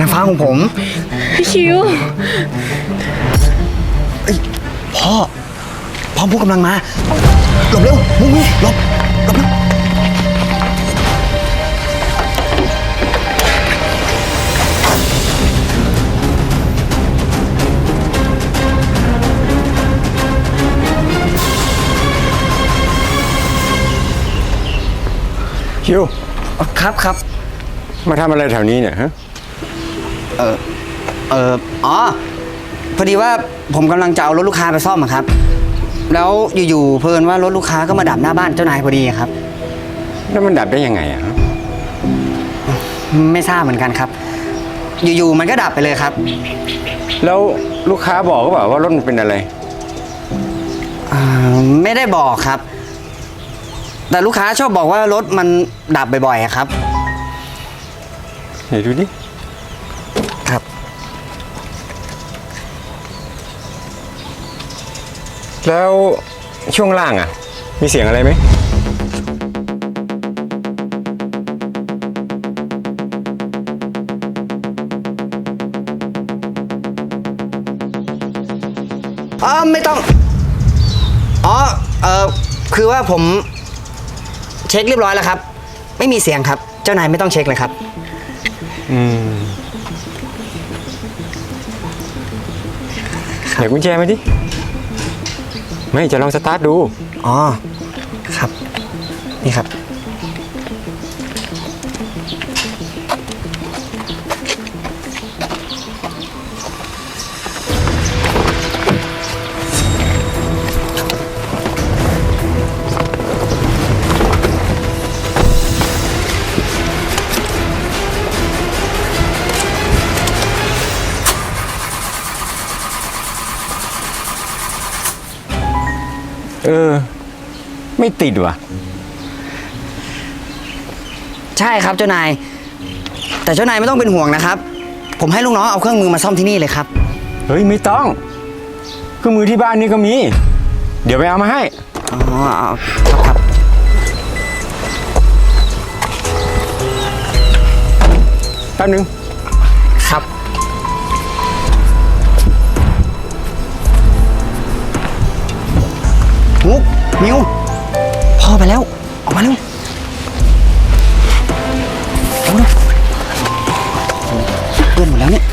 นางฟ้าของผมพี่คิวพ่อพ่อพูดกำลังมาหลบเร็วมุ้งมิ้งหลบหลบเร็วคิว ครับครับมาทำอะไรแถวนี้เนี่ยฮะ เอออ๋อ พอดีว่าผมกำลังจะเอารถลูกค้าไปซ่อมอะครับ แล้วอยู่ๆเพลินว่ารถลูกค้าก็มาดับหน้าบ้านเจ้านายพอดีครับ แล้วมันดับได้ยังไงอะฮะไม่ทราบเหมือนกันครับ อยู่ๆมันก็ดับไปเลยครับ แล้วลูกค้าบอกก็เปล่าว่ารถมันเป็นอะไร อ่าไม่ได้บอกครับ แต่ลูกค้าชอบบอกว่ารถมันดับบ่อยๆอะครับ ไหนดูดิ แล้วช่วงล่างอะมีเสียงอะไรไหม อ๋อไม่ต้อง อ๋อ เออคือว่าผม เช็คเรียบร้อยแล้วครับ ไม่มีเสียงครับ เจ้านายไม่ต้องเช็คเลยครับ อืมไหนกุญแจมาดิ ไม่จะลองสตาร์ทดู อ๋อ ครับ นี่ครับ ไม่ติดว่ะ ใช่ครับเจ้านาย แต่เจ้านายไม่ต้องเป็นห่วงนะครับ ผมให้ลูกน้องเอาเครื่องมือมาซ่อมที่นี่เลยครับ เฮ้ยไม่ต้องเครื่องมือที่บ้านนี่ก็มี เดี๋ยวไปเอามาให้ อ๋อเอาครับครับ แป๊บนึง ครับ มุกมิว พ่อไปแล้ว ออกมาเร็วเร็วเร็วเปื้อนหมดแล้วเนี่ย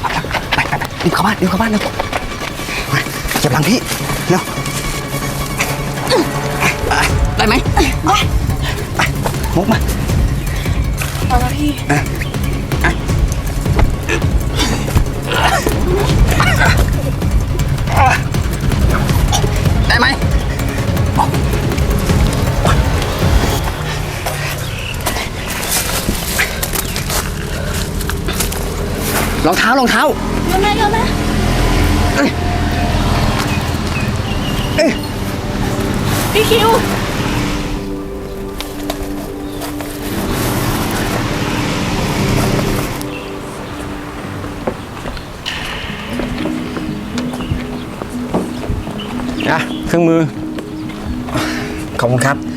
เอาละไปไปไปรีบเข้าบ้านรีบเข้าบ้านเร็วมาเก็บหลังพี่เร็วไปได้ไหมไปมุกมาเอาละพี่ได้ รองเท้ารองเท้าเดี๋ยวนะเดี๋ยวนะเอ้ยเอ้ยพี่คิวอะเครื่องมือ ขอบคุณครับ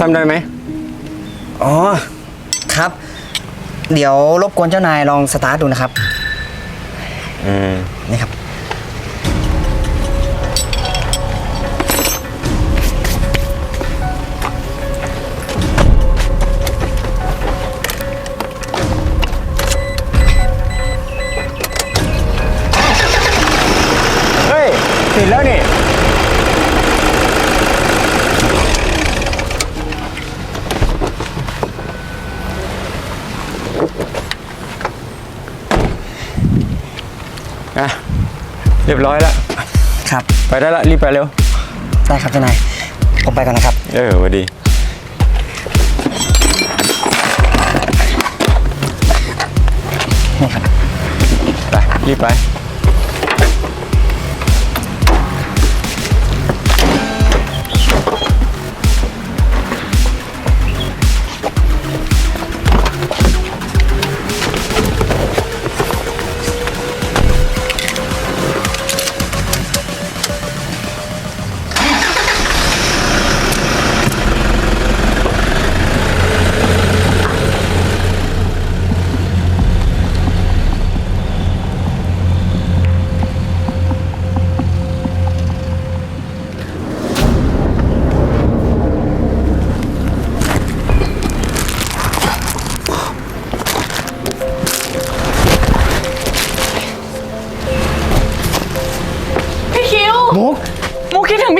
ทำได้ไหม อ๋อ ครับ เดี๋ยวรบกวนเจ้านายลองสตาร์ทดูนะครับ อืม อะเรียบร้อยแล้วครับ ไปได้ละรีบไปเร็ว ได้ครับเจ้านาย ผมไปก่อนนะครับ เออสวัสดี นี่ครับ ไป รีบไป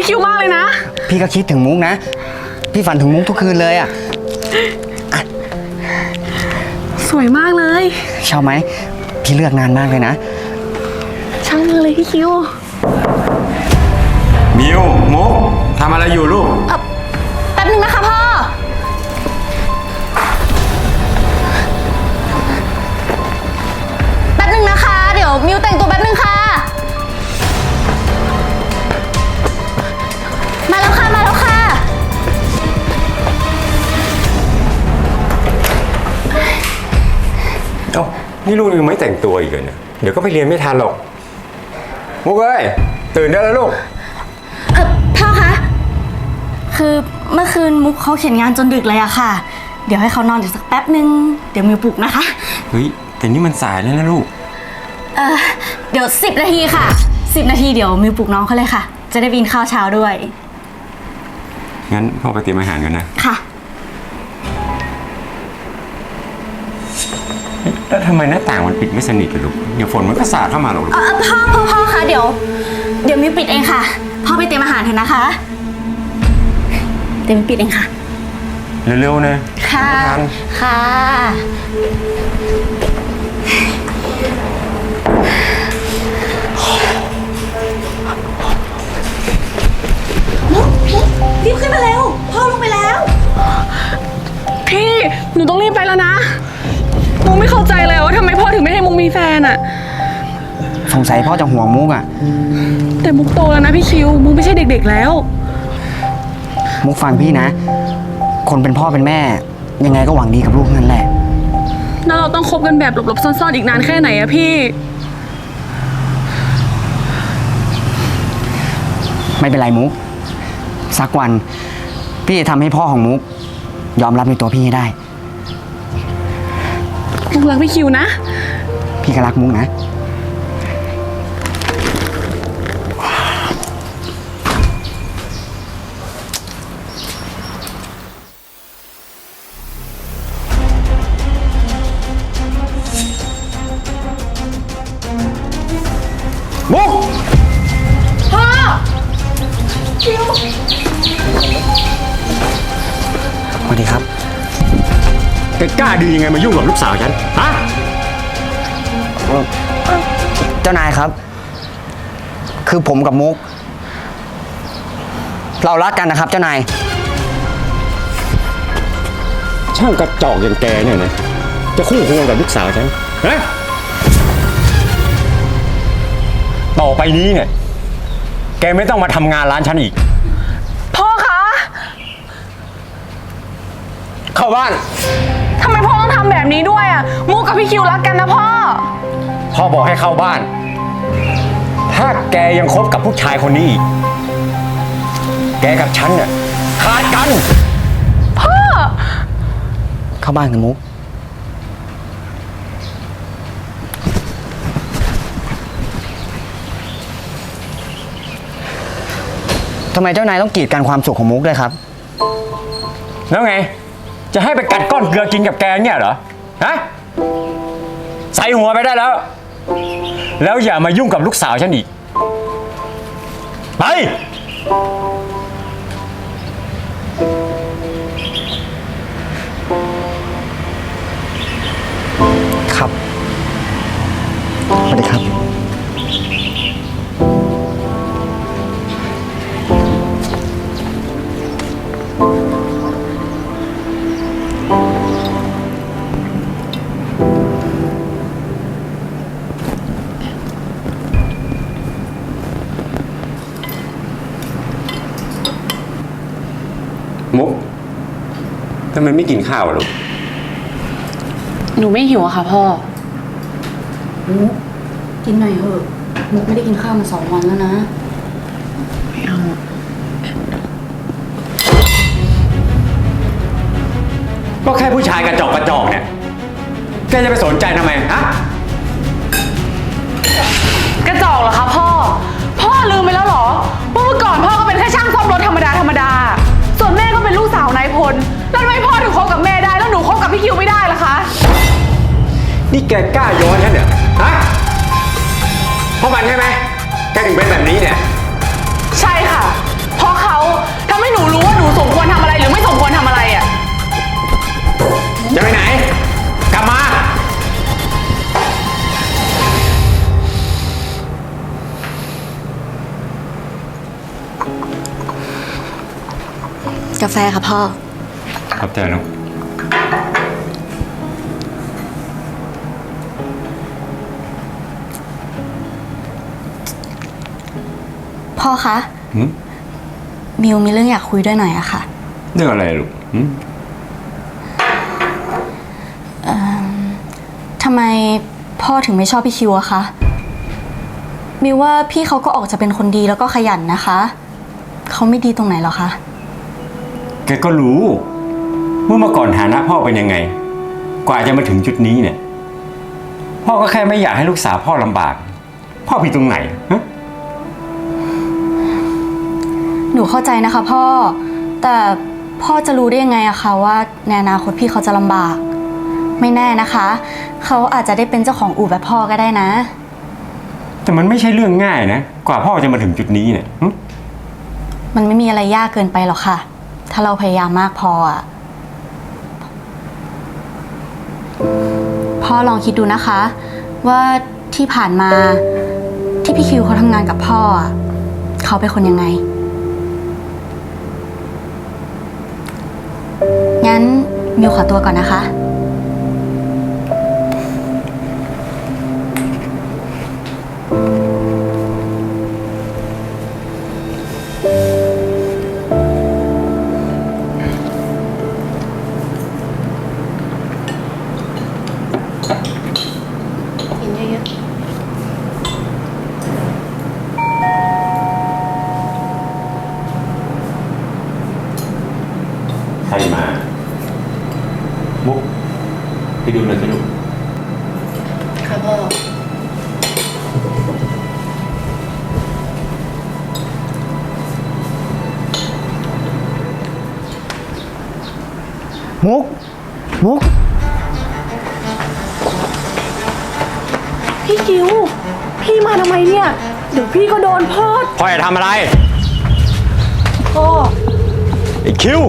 พี่คิวมากเลยนะ พี่ก็คิดถึงมุกนะ พี่ฝันถึงมุกทุกคืนเลยอะ สวยมากเลย ชอบไหม พี่เลือกนานมากเลยนะ ช่างเลยพี่คิว มิวมุกทำอะไรอยู่ลูกแนี่ลูกยังไม่แต่งตัวอีกเลยเนี่ย เดี๋ยวก็ไปเรียนไม่ทันหรอก มุกเอ้ย ตื่นได้แล้วลูก เออพ่อคะ คือเมื่อคืนมุกเขาเขียนงานจนดึกเลยอะค่ะ เดี๋ยวให้เขานอนอีกสักแป๊บนึง เดี๋ยวมิวปลุกนะคะ เฮ้ย แต่นี่มันสายแล้วนะลูก เออเดี๋ยว10นาทีค่ะ10นาทีเดี๋ยวมิวปลุกน้องเขาเลยค่ะ จะได้บินข้าวเช้าด้วย งั้นพ่อไปเตรียมอาหารกันนะ ค่ะ แล้วทำไมหน้าต่างมันปิดไม่สนิทเลยลูก เดี๋ยวฝนมันก็สาดเข้ามาหรอกลูก เออพ่อพ่อพ่อคะเดี๋ยว เดี๋ยวมิวปิดเองค่ะ พ่อไปเตรียมอาหารเถอะนะคะ เดี๋ยวมิวปิดเองค่ะ เร็วๆนะค่ะ ไม่ทันค่ะ รีบขึ้นมาเร็ว พ่อลงไปแล้ว พี่ หนูต้องรีบไปแล้วนะมุกไม่ เข้าใจเลยว่าทำไมพ่อถึงไม่ให้มุกมีแฟนอะสงสัยพ่อจะห่วงมุกอะ แต่มุกโตแล้วนะพี่คิว มุกไม่ใช่เด็ก ๆแล้ว มุกฟังพี่นะ คนเป็นพ่อเป็นแม่ ยังไงก็หวังดีกับลูกนั่นแหละ แล้วเราต้องคบกันแบบหลบๆซ่อนๆอีกนานแค่ไหนอะพี่ ไม่เป็นไรมุก สักวัน พี่จะทำให้พ่อของมุก ยอมรับในตัวพี่ให้ได้ มุกรักพี่คิวนะ พี่ก็รักมุกนะ ยังไงมายุ่งกับลูกสาวฉัน ฮะ เจ้านายครับ คือผมกับมุก เรารักกันนะครับ เจ้านาย ช่างกระจอกอย่างแกเนี่ยนะ จะคู่ควงกับลูกสาวฉัน ฮะ ต่อไปนี้เนี่ย แกไม่ต้องมาทำงานร้านฉันอีก พ่อคะ เข้าบ้าน ทำไมพ่อต้อง ทำแบบนี้ด้วยอะมุกกับพี่คิวรักกันนะพ่อ พ่อบอกให้เข้าบ้าน ถ้าแกยังคบกับผู้ชายคนนี้อีก แกกับฉันเนี่ยขาดกัน พ่อ เข้าบ้านกับมุก ทำไมเจ้านายต้องกีดกันความสุขของมุกด้วยครับ แล้วไง จะให้ไปกัดก้อนเกลือกินกับแกเนี่ยเหรอ ฮะ ใส่หัวไปได้แล้ว แล้วอย่ามายุ่งกับลูกสาวฉันอีก ไป ครับสวัสดีครับ ไมไม่กินข้าวอะลูก หนูไม่หิวอะค่ะพ่อ มุกกินหน่อยเถอะมุกไม่ได้กินข้าวมาสองวันแล้วนะ ไม่เอา ก็แค่ผู้ชายกระจอกกระจอกเนี่ย แกจะไปสนใจทำไม ฮะ นี่แกกล้าย้อนฉันเนี่ยฮะเพราะมันใช่ไหมแกถึงเป็นแบบนี้เนี่ย ใช่ค่ะ เพราะเขาทำให้หนูรู้ว่าหนูสมควรทำอะไรหรือไม่สมควรทำอะไรอะ จะไปไหน กลับมา กาแฟค่ะพ่อ ขอบใจนะ อคะหืมมิวมีเรื่องอยากคุยด้วยหน่อยอะค่ะเรื่องอะไรลูกหืมทำไมพ่อถึงไม่ชอบพี่คิวอะคะมิวว่าพี่เขาก็ออกจะเป็นคนดีแล้วก็ขยันนะคะ เขาไม่ดีตรงไหนหรอคะ แกก็รู้ว่าเมื่อก่อนฐานะพ่อเป็นยังไง กว่าจะมาถึงจุดนี้เนี่ย พ่อก็แค่ไม่อยากให้ลูกสาวพ่อลำบาก พ่อผิดตรงไหนฮะ นูเข้าใจนะคะพ่อ แต่พ่อจะรู้ได้ยังไงอะคะว่าในอนาคตพี่เขาจะลำบาก ไม่แน่นะคะ เขาอาจจะได้เป็นเจ้าของอู่แบบพ่อก็ได้นะ แต่มันไม่ใช่เรื่องง่ายนะ กว่าพ่อจะมาถึงจุดนี้เนี่ยหึมันไม่มีอะไรยากเกินไปหรอกค่ะ ถ้าเราพยายามมากพออะพ่อลองคิดดูนะคะ ว่าที่ผ่านมาที่พี่คิวเขาทำงานกับพ่ออะเขาเป็นคนยังไงงั้ มิวขอตัวก่อนนะคะใครมา มุกไปดูเลยสิลูกค่ะพ่อมุก มุก พี่คิว พี่มาทำไมเนี่ย เดี๋ยวพี่ก็โดนพ่อพ่อจะทำอะไรพ่อ ไอ้คิว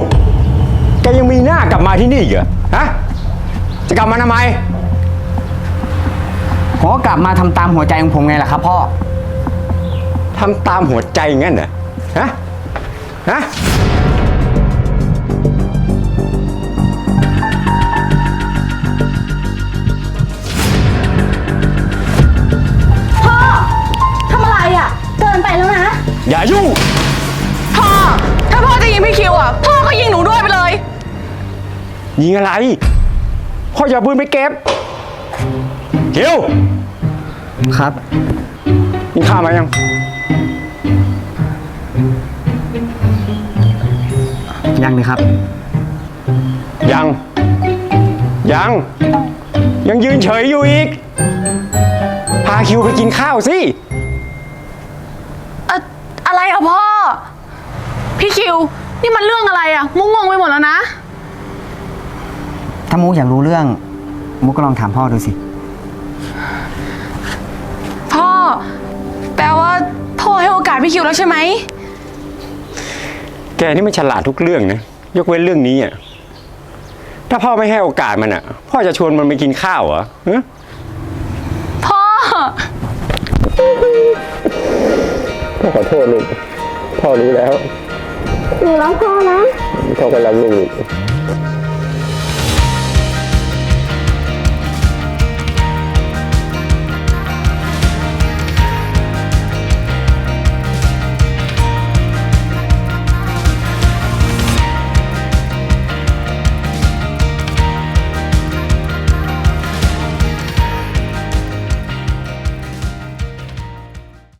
แกยังมีหน้ากลับมาที่นี่อีกเหรอ ฮะ จะกลับมาทำไม ผมก็กลับมาทำตามหัวใจของผมไงล่ะครับพ่อ ทำตามหัวใจงั้นเหรอ ฮะ ฮะ พ่อ ทำอะไรอะเกินไปแล้วนะ อย่ายุ่ง พ่อ ถ้าพ่อจะยิงพี่คิวอะ พ่อก็ยิงหนูด้วยไปเล ยยิงอะไรพ่ออย่าเอาปืนไปเก็บคิวครับ กินข้าวมายัง ยังเลยครับ ยัง ยัง ยังยืนเฉยอยู่อีก พาคิวไปกินข้าวสิ อะอะไรอะพ่อ พี่คิว นี่มันเรื่องอะไรอะมุกงงไปหมดแล้วนะ ถ้ามุกอยากรู้เรื่อง มุกก็ลองถามพ่อดูสิ พ่อ แปลว่าพ่อให้โอกาสพี่คิวแล้วใช่ไหม แกนี่ไม่ฉลาดทุกเรื่องนะ ยกเว้นเรื่องนี้อะ ถ้าพ่อไม่ให้โอกาสมันอะ พ่อจะชวนมันไปกินข้าวเหรอฮะพ่อ พ่อขอโทษลูก พ่อรู้แล้ว หนูรักพ่อนะ พ่อก็รักลูก